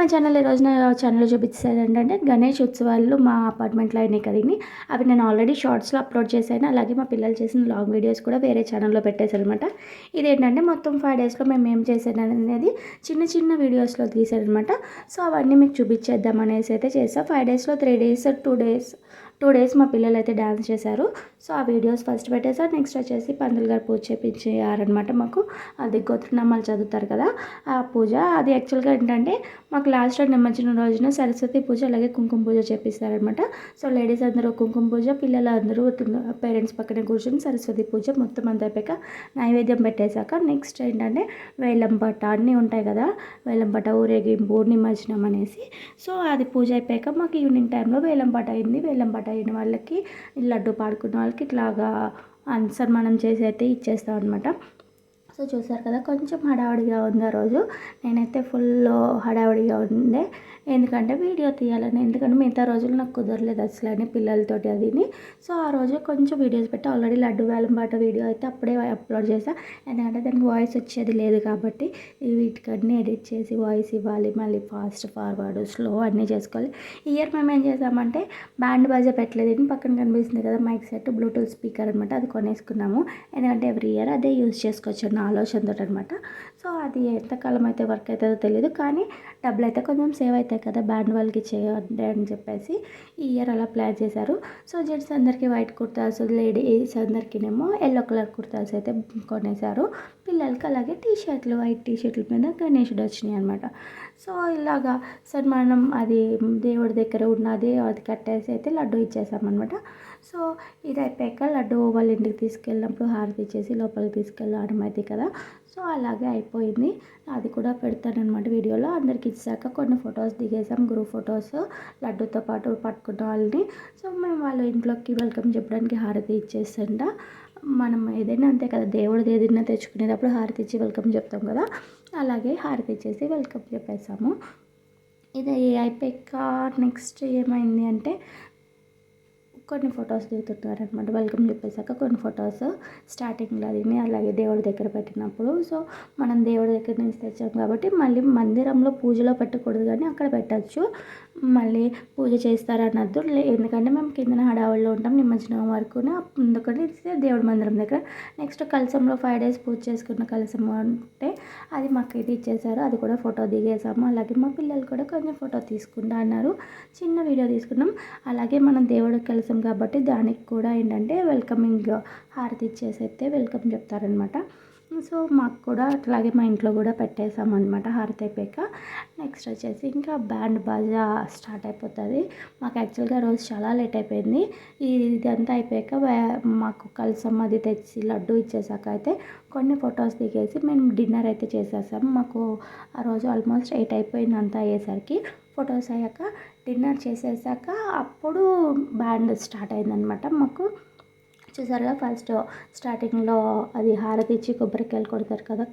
మా ఛానల్ ఈ రోజున ఛానల్ చూపించేది ఏంటంటే గణేష్ ఉత్సవాలు మా అపార్ట్మెంట్లో అయినాయి కదండి. అవి నేను ఆల్రెడీ షార్ట్స్లో అప్లోడ్ చేశాను. అలాగే మా పిల్లలు చేసిన లాంగ్ వీడియోస్ కూడా వేరే ఛానల్లో పెట్టేశాను అనమాట ఇదేంటంటే మొత్తం ఫైవ్ డేస్లో మేము ఏం చేసాను అనేది చిన్న చిన్న వీడియోస్లో తీసానమాట సో అవన్నీ మీకు చూపించేద్దాం అనేసి అయితే చేస్తాను ఫైవ్ డేస్లో three days two days two days మా పిల్లలు అయితే డ్యాన్స్ చేశారు. సో ఆ వీడియోస్ ఫస్ట్ పెట్టేసారు నెక్స్ట్ వచ్చేసి పంతులు గారు పూజ చేయించారనమాట మాకు. అది గోత్రనామాలు చదువుతారు కదా ఆ పూజ. అది యాక్చువల్గా ఏంటంటే మాకు లాస్ట్ నిమజ్జనం రోజున సరస్వతి పూజ అలాగే కుంకుమ పూజ చేపిస్తారనమాట సో లేడీస్ అందరూ కుంకుమ పూజ పిల్లలు అందరూ పేరెంట్స్ పక్కనే కూర్చొని సరస్వతి పూజ మొత్తం అంత అయిపోయాక నైవేద్యం పెట్టేశాక నెక్స్ట్ ఏంటంటే వేలంపట అన్నీ ఉంటాయి కదా వేలంపట ఊరేగింపు నిమజ్జనం అనేసి. సో అది పూజ అయిపోయాక మాకు ఈవినింగ్ టైంలో వేలంపట అయింది. వేలంపట అయిన వాళ్ళకి లడ్డు పాడుకున్న వాళ్ళకి ఇట్లాగా మనం చేసి అయితే ఇచ్చేస్తాం అనమాట సో చూసారు కదా కొంచెం హడావుడిగా ఉంది ఆ రోజు. నేనైతే ఫుల్ హడావుడిగా ఉండే. ఎందుకంటే వీడియో తీయాలని ఎందుకంటే మిగతా రోజులు నాకు కుదరలేదు అసలు అని పిల్లలతోటి అదిని సో ఆ రోజు కొంచెం వీడియోస్ పెట్టి ఆల్రెడీ లడ్డు వేలం పాట వీడియో అయితే అప్పుడే అప్లోడ్ చేసా. ఎందుకంటే దానికి వాయిస్ వచ్చేది లేదు కాబట్టి వీటికన్నీ ఎడిట్ చేసి వాయిస్ ఇవ్వాలి మళ్ళీ ఫాస్ట్ ఫార్వర్డ్ స్లో అన్నీ చేసుకోవాలి. ఇయర్ మేము ఏం చేసామంటే బ్యాండ్ బాజా పెట్టలేదు. పక్కన కనిపిస్తుంది కదా మైక్ సెట్ బ్లూటూత్ స్పీకర్ అనమాట అది కొనేసుకున్నాము. ఎందుకంటే ఎవ్రీ ఇయర్ అదే యూజ్ చేసుకోవచ్చు నా ఆలోచనతో అనమాట సో అది ఎంతకాలం అయితే వర్క్ అవుతుందో తెలియదు కానీ డబ్బులు అయితే కొంచెం సేవ్ అవుతాయి కదా బ్యాండ్ వాళ్ళకి చేయండి అని చెప్పేసి ఈ ఇయర్ అలా ప్లాన్ చేశారు. సో జెంట్స్ అందరికీ వైట్ కుర్తాస్ లేడీస్ అందరికీనేమో ఎల్లో కలర్ కుర్తాస్ అయితే కొనేశారు. పిల్లలకి అలాగే టీ షర్ట్లు వైట్ టీ షర్ట్ల మీద గణేషుడు వచ్చినాయి అనమాట సో ఇలాగా సన్మానం అది దేవుడి దగ్గర ఉన్నది అది కట్టేసి అయితే లడ్డు ఇచ్చేసామన్నమాట సో ఇది అయిపోయాక లడ్డు వాళ్ళ ఇంటికి తీసుకెళ్ళినప్పుడు హారతి ఇచ్చేసి లోపలికి తీసుకెళ్ళడం అయితే కదా. సో అలాగే అయిపోయింది. అది కూడా పెడతానమాట వీడియోలో. అందరికి ఇచ్చాక కొన్ని ఫొటోస్ దిగేసాం గ్రూప్ ఫొటోస్ లడ్డూతో పాటు పట్టుకున్న వాళ్ళని. సో మేము వాళ్ళ ఇంట్లోకి వెల్కమ్ చెప్పడానికి హారతి ఇచ్చేసంట. మనం ఏదైనా అంతే కదా దేవుడిది ఏదైనా తెచ్చుకునేటప్పుడు హారతి ఇచ్చి వెల్కమ్ చెప్తాం కదా. అలాగే హారతి ఇచ్చేసి వెల్కమ్ చెప్పేసాము ఇది అయిపోయాక నెక్స్ట్ ఏమైంది అంటే కొన్ని ఫొటోస్ దిగుతుంటారనమాట వెల్కమ్ చెప్పేశాక కొన్ని ఫొటోస్ స్టార్టింగ్లో దిగి అలాగే దేవుడి దగ్గర పెట్టినప్పుడు. సో మనం దేవుడి దగ్గర నుంచి తెచ్చాం కాబట్టి మళ్ళీ మందిరంలో పూజలో పెట్టకూడదు కానీ అక్కడ పెట్టచ్చు. మళ్ళీ పూజ చేస్తారన్నద్దు ఎందుకంటే మేము కిందన హడావుల్లో ఉంటాం నిమజ్జనం వరకు అందుకని దేవుడి మందిరం దగ్గర. నెక్స్ట్ కలసంలో ఫైవ్ డేస్ పూజ చేసుకున్న కలసం అంటే అది మాకు ఇది ఇచ్చేసారు అది కూడా ఫోటో దిగేసాము అలాగే మా పిల్లలు కూడా కొంచెం ఫోటో తీసుకుంటా అన్నారు. చిన్న వీడియో తీసుకున్నాం. అలాగే మనం దేవుడి కలసం కాబట్టి దానికి కూడా ఏంటంటే వెల్కమింగ్ హారతి ఇచ్చేసి అయితే వెల్కమ్ చెప్తారనమాట సో మాకు కూడా అట్లాగే మా ఇంట్లో కూడా పెట్టేసామన్నమాట హారతి అయిపోయాక. నెక్స్ట్ వచ్చేసి ఇంకా బ్యాండ్ బాజా స్టార్ట్ అయిపోతుంది. మాకు యాక్చువల్గా రోజు చాలా లేట్ అయిపోయింది. ఇదంతా అయిపోయాక మాకు కలసం అది తెచ్చి లడ్డు ఇచ్చేసాక అయితే కొన్ని ఫొటోస్ దిగేసి మేము డిన్నర్ అయితే చేసేసాం. మాకు ఆ రోజు ఆల్మోస్ట్ ఎయిట్ అయిపోయింది అంతా అయ్యేసరికి ఫొటోస్ అయ్యాక డిన్నర్ చేసేసాక అప్పుడు బ్యాండ్ స్టార్ట్ అయిందనమాట మాకు చూసారుగా? ఫస్ట్ స్టార్టింగ్లో అది హారతి ఇచ్చి కొబ్బరికాయలు కొడతారు కదా?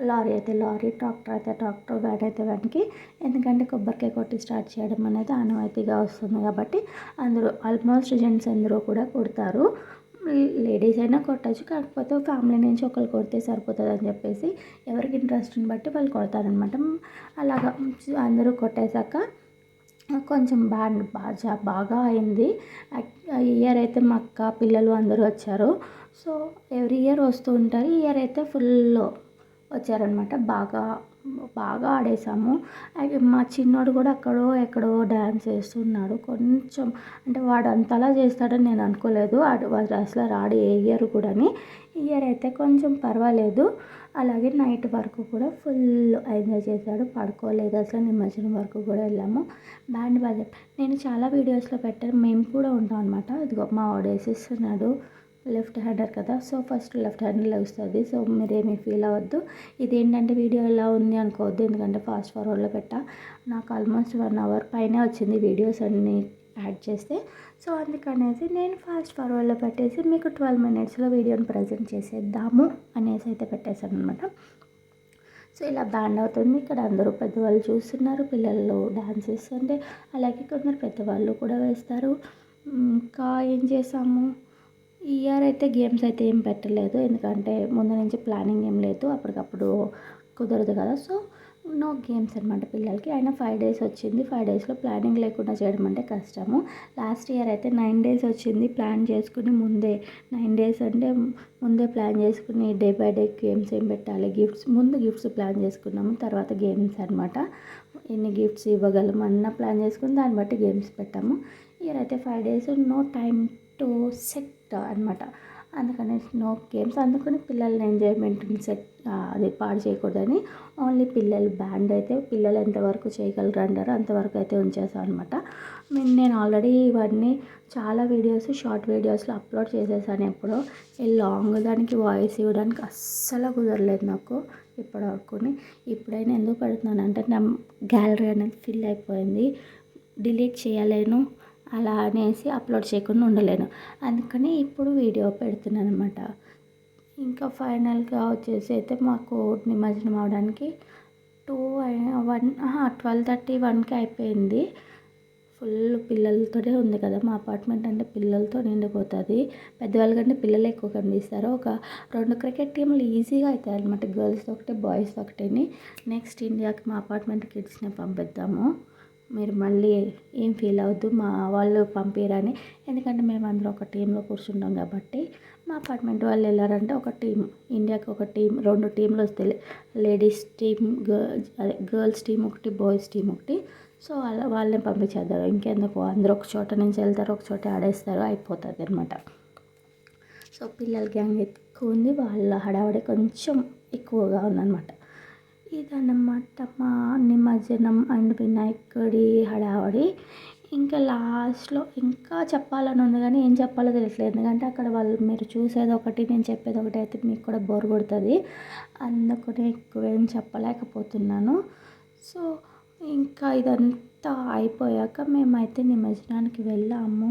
లారీ అయితే లారీ ట్రాక్టర్ అయితే ట్రాక్టర్ గాడి అయితే వానికి ఎందుకంటే కొబ్బరికాయ కొట్టి స్టార్ట్ చేయడం అనేది ఆనవాయితీగా వస్తుంది కాబట్టి అందరూ ఆల్మోస్ట్ జెంట్స్ అందరూ కూడా కొడతారు. లేడీస్ అయినా కొట్టచ్చు కాకపోతే ఫ్యామిలీ నుంచి ఒకరు కొడితే సరిపోతుంది అని చెప్పేసి ఎవరికి ఇంట్రెస్ట్ని బట్టి వాళ్ళు కొడతారనమాట అలాగా అందరూ కొట్టేశాక కొంచెం బ్యాండ్ బాగా బాగా అయింది. ఇయర్ అయితే మా అక్క పిల్లలు అందరూ వచ్చారు. సో ఎవ్రీ ఇయర్ వస్తూ ఉంటారు. ఈ ఇయర్ అయితే ఫుల్ వచ్చారనమాట బాగా బాగా ఆడేసాము మా చిన్నోడు కూడా అక్కడో ఎక్కడో డ్యాన్స్ చేస్తున్నాడు. కొంచెం అంటే వాడు అంతలా చేస్తాడని నేను అనుకోలేదు. వాడు అసలు రాడు ఏ ఇయర్ కూడాని. ఇయర్ అయితే కొంచెం పర్వాలేదు. అలాగే నైట్ వరకు కూడా ఫుల్ ఎంజాయ్ చేశాడు పడుకోలేదు. అసలు నిమజ్జనం వరకు కూడా వెళ్ళాము. బ్యాండ్ బాజా నేను చాలా వీడియోస్లో పెట్టాను. మేము కూడా ఉంటాం అనమాట ఇదిగో మా వాడు వేసేస్తున్నాడు లెఫ్ట్ హ్యాండర్ కదా. సో ఫస్ట్ లెఫ్ట్ హ్యాండర్ వస్తుంది సో మీరేమీ ఫీల్ అవ్వద్దు. ఇదేంటంటే వీడియో ఎలా ఉంది అనుకోవద్దు. ఎందుకంటే ఫాస్ట్ ఫార్వర్డ్లో పెట్టా. నాకు ఆల్మోస్ట్ వన్ అవర్ పైన వచ్చింది వీడియోస్ అన్నీ యాడ్ చేస్తే. సో అందుకనేసి నేను ఫాస్ట్ ఫార్వర్డ్లో పెట్టేసి మీకు ట్వెల్వ్ మినిట్స్లో వీడియోని ప్రజెంట్ చేసేద్దాము అనేసి అయితే పెట్టేశాను అనమాట సో ఇలా బ్యాండ్ అవుతుంది. ఇక్కడ అందరూ పెద్దవాళ్ళు చూస్తున్నారు. పిల్లలు డాన్స్ చేస్తుంటే అలాగే కొందరు పెద్దవాళ్ళు కూడా వేస్తారు. ఇంకా ఏం చేసాము? ఈ ఇయర్ అయితే గేమ్స్ అయితే ఏం పెట్టలేదు. ఎందుకంటే ముందు నుంచి ప్లానింగ్ ఏం లేదు. అప్పటికప్పుడు కుదరదు కదా. సో నో గేమ్స్ అనమాట పిల్లలకి. అయినా ఫైవ్ డేస్ వచ్చింది. ఫైవ్ డేస్లో ప్లానింగ్ లేకుండా చేయడం అంటే కష్టము. లాస్ట్ ఇయర్ అయితే నైన్ డేస్ వచ్చింది. ప్లాన్ చేసుకుని ముందే నైన్ డేస్ అంటే ముందే ప్లాన్ చేసుకుని డే బై డే గేమ్స్ ఏం పెట్టాలి? గిఫ్ట్స్ ముందు గిఫ్ట్స్ ప్లాన్ చేసుకున్నాము. తర్వాత గేమ్స్ అనమాట ఎన్ని గిఫ్ట్స్ ఇవ్వగలము అన్న ప్లాన్ చేసుకుని దాన్ని బట్టి గేమ్స్ పెట్టాము. ఇయర్ అయితే five days no time to set అనమాట అందుకని నో గేమ్స్ అందుకని పిల్లల్ని ఎంజాయ్మెంట్ని సెట్ అది పాడు చేయకూడదని ఓన్లీ పిల్లలు బ్యాండ్ అయితే పిల్లలు ఎంతవరకు చేయగలరు అంటారో అంతవరకు అయితే ఉంచేసాం అనమాట నేను ఆల్రెడీ ఇవన్నీ చాలా వీడియోస్ షార్ట్ వీడియోస్లో అప్లోడ్ చేసేసాను ఎప్పుడో. ఈ లాంగ్ దానికి వాయిస్ ఇవ్వడానికి అస్సలు కుదరలేదు నాకు ఇప్పటివరకుని. ఇప్పుడైనా ఎందుకు పెడుతున్నానంటే నా గ్యాలరీ అనేది ఫిల్ అయిపోయింది. డిలీట్ చేయలేను. అలా అనేసి అప్లోడ్ చేయకుండా ఉండలేను. అందుకని ఇప్పుడు వీడియో పెడుతున్నాను అనమాట ఇంకా ఫైనల్గా వచ్చేసి అయితే మాకు నిమజ్జనం అవడానికి టూ వన్ ట్వెల్వ్ థర్టీ వన్కి అయిపోయింది. ఫుల్ పిల్లలతోనే ఉంది కదా మా అపార్ట్మెంట్ అంటే పిల్లలతో నిండిపోతుంది. పెద్దవాళ్ళ కంటే పిల్లలు ఎక్కువ కనిపిస్తారు. ఒక రెండు క్రికెట్ టీంలు ఈజీగా అవుతాయి అనమాట గర్ల్స్ ఒకటి బాయ్స్ ఒకటిని. నెక్స్ట్ ఇండియాకి మా అపార్ట్మెంట్ కిడ్స్ని పంపిద్దాము. మీరు మళ్ళీ ఏం ఫీల్ అవద్దు మా వాళ్ళు పంపిరని. ఎందుకంటే మేము అందరం ఒక టీంలో కూర్చుంటాం కాబట్టి మా అపార్ట్మెంట్ వాళ్ళు వెళ్ళారంటే ఒక టీం ఇండియాకి ఒక టీం రెండు టీంలు వస్తాయి. లేడీస్ టీం గర్ల్స్ అదే గర్ల్స్ టీం ఒకటి బాయ్స్ టీం ఒకటి. సో వాళ్ళ వాళ్ళని పంపించేద్దాం ఇంకెందుకు? అందరూ ఒక చోట నుంచి వెళ్తారు ఒక చోట ఆడేస్తారు అయిపోతుంది అనమాట సో పిల్లల గ్యాంగ్ ఎక్కువ ఉంది వాళ్ళ హడావడి కొంచెం ఎక్కువగా ఉందన్నమాట. ఇదన్నమాట మా నిమజ్జనం అండ్ వినాయకుడి హడావడి. ఇంకా లాస్ట్లో ఇంకా చెప్పాలని ఉంది కానీ ఏం చెప్పాలో తెలియట్లేదు. ఎందుకంటే అక్కడ వాళ్ళు మీరు చూసేది ఒకటి నేను చెప్పేది ఒకటి అయితే మీకు కూడా బోర్ కొడుతుంది. అందుకనే ఎక్కువ ఏం చెప్పలేకపోతున్నాను. సో ఇంకా ఇదంతా అయిపోయాక మేమైతే నిమజ్జనానికి వెళ్ళాము.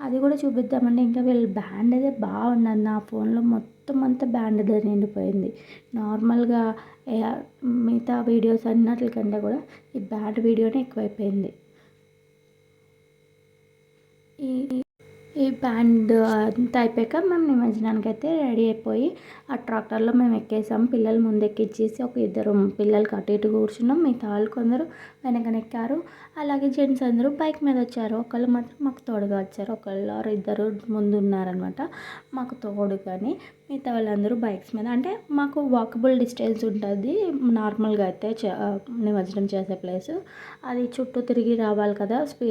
అది కూడా చూపిద్దామంటే ఇంకా వీళ్ళ బ్యాండ్ అయితే బాగున్నది నా ఫోన్లో మొత్తం అంతా బ్యాండ్తో నిండిపోయింది. నార్మల్గా మిగతా వీడియోస్ అన్నట్లకంటే కూడా ఈ బ్యాండ్ వీడియోనే ఎక్కువైపోయింది. ఈ ఈ బ్యాండ్ అంతా అయిపోయాక మేము నిమజ్జనానికి అయితే రెడీ అయిపోయి ఆ ట్రాక్టర్లో మేము ఎక్కేసాం. పిల్లలు ముందు ఒక ఇద్దరు పిల్లలకి అటు ఇటు కూర్చున్నాం. మిగతా వాళ్ళు కొందరు వెనకన ఎక్కారు. అలాగే జెంట్స్ అందరూ బైక్ మీద వచ్చారు. ఒకళ్ళు మాత్రం మాకు తోడుగా వచ్చారు. ఒకళ్ళు ఇద్దరు ముందు ఉన్నారనమాట మాకు తోడుగాని మిగతా వాళ్ళందరూ బైక్స్ మీద. అంటే మాకు వాకబుల్ డిస్టెన్స్ ఉంటుంది. నార్మల్గా అయితే నిమజ్జనం చేసే ప్లేస్. అది చుట్టూ తిరిగి రావాలి కదా. స్పీ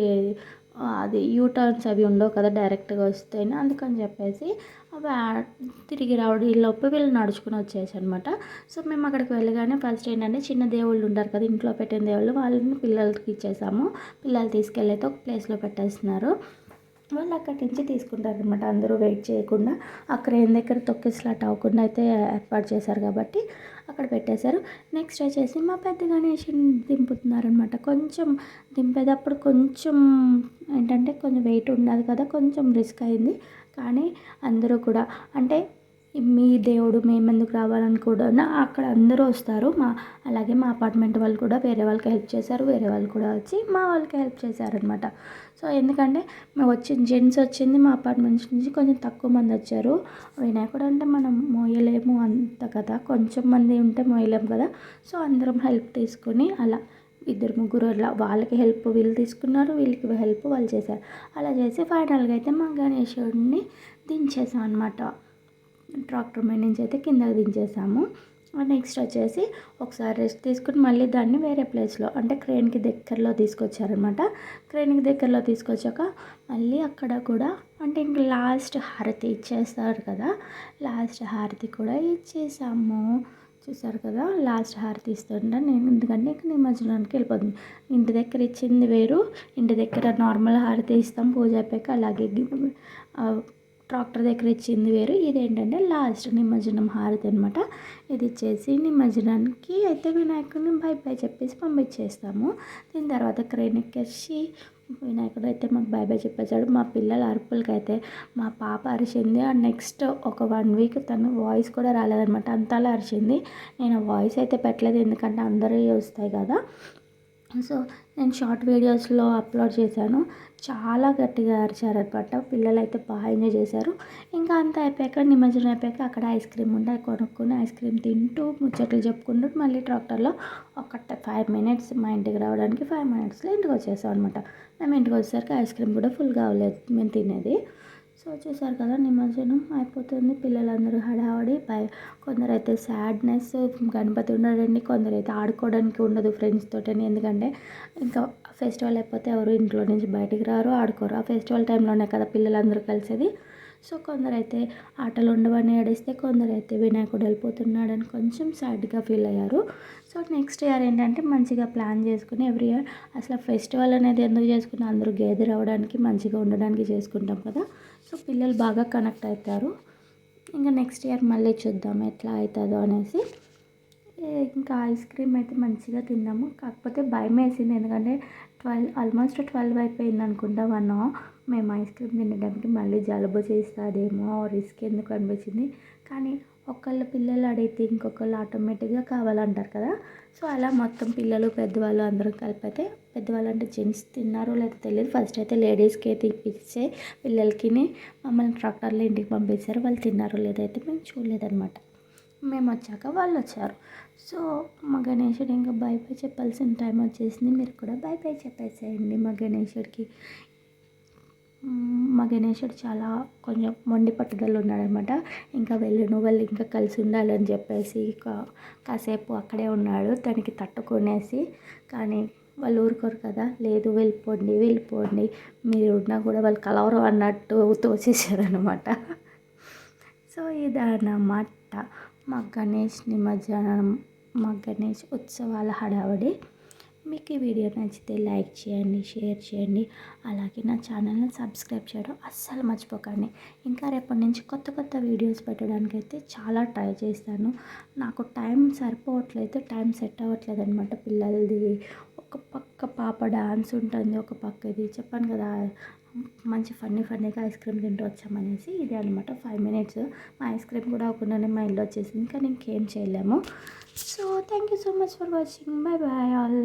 అది యూటర్న్స్ అవి ఉండవు కదా డైరెక్ట్గా వస్తేనే అందుకని చెప్పేసి అవి తిరిగి రావడం లోపు వీళ్ళు నడుచుకుని వచ్చేసి అనమాట సో మేము అక్కడికి వెళ్ళగానే ఫస్ట్ ఏంటంటే చిన్న దేవుళ్ళు ఉంటారు కదా ఇంట్లో పెట్టిన దేవుళ్ళు వాళ్ళని పిల్లలకి ఇచ్చేసాము. పిల్లలు తీసుకెళ్ళైతే ఒక ప్లేస్లో పెట్టేస్తున్నారు. వాళ్ళు అక్కడి నుంచి తీసుకుంటారనమాట అందరూ వెయిట్ చేయకుండా అక్కడ ఏం దగ్గర తొక్కిసలాట్ అవ్వకుండా అయితే ఏర్పాటు చేశారు కాబట్టి అక్కడ పెట్టేశారు. నెక్స్ట్ వచ్చేసి మా పెద్ద గణేష్ని దింపుతున్నారనమాట కొంచెం దింపేటప్పుడు కొంచెం ఏంటంటే కొంచెం వెయిట్ ఉన్నది కదా కొంచెం రిస్క్ అయింది. కానీ అందరూ కూడా అంటే మీ దేవుడు మేమెందుకు రావాలని కూడా అక్కడ అందరూ వస్తారు. మా అలాగే మా అపార్ట్మెంట్ వాళ్ళు కూడా వేరే వాళ్ళకి హెల్ప్ చేశారు. వేరే వాళ్ళు కూడా వచ్చి మా వాళ్ళకి హెల్ప్ చేశారనమాట సో ఎందుకంటే మేము వచ్చిన జెంట్స్ వచ్చింది మా అపార్ట్మెంట్స్ నుంచి కొంచెం తక్కువ మంది వచ్చారు. వినాయకుడు అంటే మనం మోయలేము అంత కదా కొంచెం మంది ఉంటే మోయలేము కదా. సో అందరం హెల్ప్ తీసుకొని అలా ఇద్దరు ముగ్గురు అలా వాళ్ళకి హెల్ప్ వీళ్ళు తీసుకున్నారు వీళ్ళకి హెల్ప్ వాళ్ళు చేశారు. అలా చేసి ఫైనల్గా అయితే మా గణేశుడిని దించేసాం అనమాట ట్రాక్టర్ మీద నుంచి అయితే కిందకి దించేసాము. నెక్స్ట్ వచ్చేసి ఒకసారి రెస్ట్ తీసుకుని మళ్ళీ దాన్ని వేరే ప్లేస్లో అంటే క్రెయిన్కి దగ్గరలో తీసుకొచ్చారనమాట. క్రెయిన్కి దగ్గరలో తీసుకొచ్చాక మళ్ళీ అక్కడ కూడా అంటే ఇంక లాస్ట్ హారతి ఇచ్చేస్తారు కదా లాస్ట్ హారతి కూడా ఇచ్చేసాము. చూసారు కదా లాస్ట్ హారతి ఇస్తుంటే నేను ఎందుకంటే ఇంక నిమజ్జనానికి వెళ్ళిపోతుంది. ఇంటి దగ్గర ఇచ్చింది వేరు ఇంటి దగ్గర నార్మల్ హారతి ఇస్తాం పూజ అయిపోయాక అలాగే డాక్టర్ దగ్గర ఇచ్చింది వేరు. ఇది ఏంటంటే లాస్ట్ నిమజ్జనం హారతి అనమాట ఇది ఇచ్చేసి నిమజ్జనానికి అయితే వినాయకుడిని బై బై చెప్పేసి పంపించేస్తాము. దీని తర్వాత క్రెయిన్ ఎక్కేసి వినాయకుడు అయితే మాకు బై బై చెప్పేశాడు. మా పిల్లల అరుపులకైతే మా పాప అరిచింది. అండ్ నెక్స్ట్ ఒక వన్ వీక్ తను వాయిస్ కూడా రాలేదనమాట అంతలా అరిచింది. నేను వాయిస్ అయితే పెట్టలేదు. ఎందుకంటే అందరూ వస్తాయి కదా. సో నేను షార్ట్ వీడియోస్లో అప్లోడ్ చేశాను. చాలా గట్టిగా అరిచారనమాట. పిల్లలు అయితే బాగా ఎంజాయ్ చేశారు. ఇంకా అంతా అయిపోయాక నిమజ్జనం అయిపోయాక అక్కడ ఐస్ క్రీమ్ ఉండే కొనుక్కొని ఐస్ క్రీమ్ తింటూ ముచ్చట్లు చెప్పుకుంటూ మళ్ళీ ట్రాక్టర్లో ఒక ఫైవ్ మినిట్స్ మా ఇంటికి రావడానికి ఫైవ్ మినిట్స్లో ఇంటికి వచ్చేసాం అనమాట మేము ఇంటికి వచ్చేసరికి ఐస్ క్రీమ్ కూడా ఫుల్ కావలేదు మేము తినేది. సో చూసారు కదా నిమజ్జనం అయిపోతుంది. పిల్లలందరూ హడావడి. పై కొందరైతే సాడ్నెస్ గణపతి ఉండడండి కొందరైతే ఆడుకోవడానికి ఉండదు ఫ్రెండ్స్ తోటని. ఎందుకంటే ఇంకా ఫెస్టివల్ అయిపోతే ఎవరు ఇంట్లో నుంచి బయటికి రారు ఆడుకోరు. ఆ ఫెస్టివల్ టైంలోనే కదా పిల్లలందరూ కలిసేది. సో కొందరైతే ఆటలు ఉండవని ఏడిస్తే కొందరైతే వినాయకుడు వెళ్ళిపోతున్నాడని కొంచెం సాడ్గా ఫీల్ అయ్యారు. సో నెక్స్ట్ ఇయర్ ఏంటంటే మంచిగా ప్లాన్ చేసుకుని ఎవ్రీ ఇయర్ అసలు ఫెస్టివల్ అనేది ఎందుకు చేసుకుని అందరూ గేదర్ అవ్వడానికి మంచిగా ఉండడానికి చేసుకుంటాం కదా. సో పిల్లలు బాగా కనెక్ట్ అవుతారు ఇంకా నెక్స్ట్ ఇయర్ మళ్ళీ చూద్దాం ఎట్లా అవుతుందో అనేసి. ఇంకా ఐస్ క్రీమ్ అయితే మంచిగా తిన్నాము. కాకపోతే భయం వేసింది ఎందుకంటే ట్వెల్వ్ ఆల్మోస్ట్ ట్వెల్వ్ అయిపోయింది అనుకుంటా వన్ మేము ఐస్ క్రీమ్ తినడానికి మళ్ళీ జలుబు చేస్తుందేమో రిస్క్ ఎందుకు అనిపించింది. కానీ ఒకళ్ళ పిల్లలు అడిగితే ఇంకొకళ్ళు ఆటోమేటిక్గా కావాలంటారు కదా. సో అలా మొత్తం పిల్లలు పెద్దవాళ్ళు అందరూ కలిపి అయితే పెద్దవాళ్ళు అంటే జెంట్స్ తిన్నారో లేదో తెలియదు. ఫస్ట్ అయితే లేడీస్కి అయితే ఇప్పించే పిల్లలకి మమ్మల్ని ట్రాక్టర్లో ఇంటికి పంపించారు వాళ్ళు తిన్నారో లేదైతే మేము చూడలేదన్నమాట. మేము వచ్చాక వాళ్ళు వచ్చారు. సో మా గణేశుడు ఇంకా బై బై చెప్పాల్సిన టైం వచ్చేసింది. మీరు కూడా బై బై చెప్పేసేయండి మా గణేశుడికి మా గణేశుడు చాలా కొంచెం మొండి పట్టుదల ఉన్నాడనమాట. ఇంకా వెళ్ళు నువ్వు వాళ్ళు ఇంకా కలిసి ఉండాలని చెప్పేసి కాసేపు అక్కడే ఉన్నాడు. తనకి తట్టుకునేసి కానీ వాళ్ళు ఊరుకోరు కదా. లేదు వెళ్ళిపోండి వెళ్ళిపోండి. మీరు ఉన్నా కూడా వాళ్ళు కలవరు అన్నట్టు తోసేసారనమాట సో ఇదన్నమాట. మా గణేష్ నిమజ్జనం మా గణేష్ ఉత్సవాల హడావడి. మీకు ఈ వీడియో నచ్చితే లైక్ చేయండి షేర్ చేయండి అలాగే నా ఛానల్ని సబ్స్క్రైబ్ చేయడం అస్సలు మర్చిపోకండి. ఇంకా రేపటి నుంచి కొత్త కొత్త వీడియోస్ పెట్టడానికి అయితే చాలా ట్రై చేస్తాను. నాకు టైం సరిపోవట్లేదు టైం సెట్ అవ్వట్లేదు అనమాట పిల్లలది ఒక పక్క పాప డాన్స్ ఉంటుంది ఒక పక్క ఇది. చెప్పాను కదా మంచి ఫన్నీ ఫన్నీగా ఐస్ క్రీమ్ తింటూ వచ్చామనేసి ఇదే అనమాట ఫైవ్ మినిట్స్ మా ఐస్ క్రీమ్ కూడా అవ్వకుండానే మా ఇల్లు వచ్చేసింది కానీ ఇంకేం చేయలేము. So thank you so much for watching. Bye bye all.